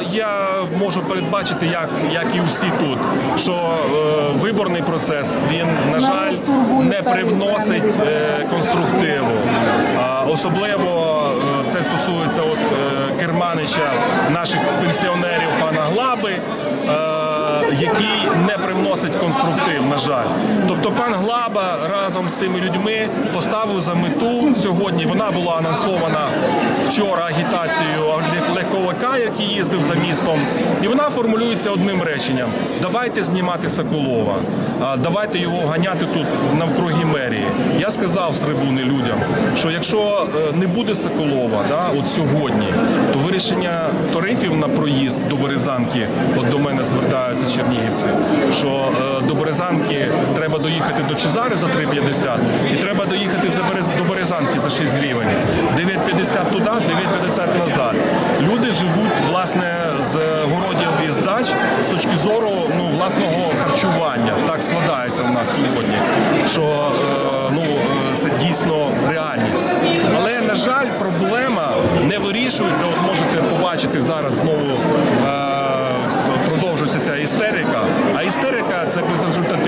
Я можу передбачити, як, як і всі тут, що е, виборний процес він, на жаль, не привносить е, конструктиву. А особливо е, це стосується от, е, керманича наших пенсіонерів пана Глаби. Який не привносить конструктив, на жаль. Тобто пан Глаба разом з цими людьми поставив за мету сьогодні. Вона була анонсована вчора агітацією легковика, який їздив за містом, і вона формулюється одним реченням: давайте знімати Соколова, давайте його ганяти тут навкруги мерії. Я сказав з трибуни людям, що якщо е, не буде Соколова, да, от сьогодні, то вирішення тарифів на проїзд до Березанки, от до мене звертаються чернігівці, що е, до Березанки треба доїхати до Чезари за 3,50 і треба доїхати до Березанки за 6 гривень. 9,50 туди, 9,50 назад. Люди живуть власне з городів і з дач з точки зору ну, власного харчування. Так складається в нас сьогодні, що е, ну, е, це дійсно реальність. Але на жаль, проблема не вирішується. От можете побачити зараз знову. Ця істерика, а істерика це безрезультативна